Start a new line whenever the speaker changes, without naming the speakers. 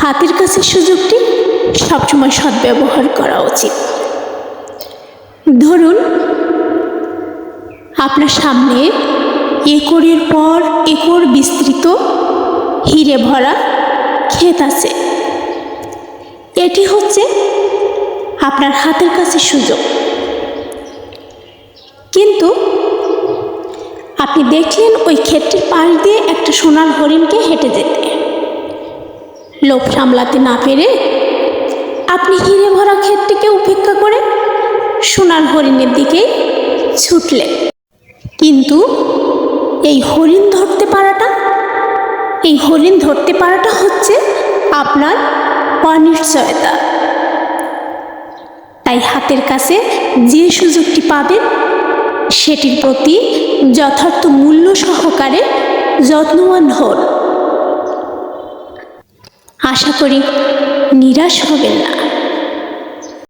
হাতের কাছে সুযোগটি সবসময় সদ্ব্যবহার করা উচিত। ধরুন, আপনার সামনে একরের পর একর বিস্তৃত হিরে ভরা ক্ষেত আছে। এটি হচ্ছে আপনার হাতের কাছে সুযোগ। কিন্তু আপনি দেখলেন ওই ক্ষেতটির পাশ দিয়ে একটা সোনার হরিণকে হেঁটে যেতে। লোভ সামলাতে না পেরে আপনি হিরে ভরা ক্ষেতটিকে উপেক্ষা করে সোনার হরিণের দিকে ছুটলেন। কিন্তু এই হরিণ ধরতে পারাটা, এই হরিণ ধরতে পারাটা হচ্ছে আপনার অনিশ্চয়তা। তাই হাতের কাছে যে সুযোগটি পাবেন, সেটির প্রতি যথার্থ মূল্য সহকারে যত্নবান হন। আশা করি নিরাশ হবেন না।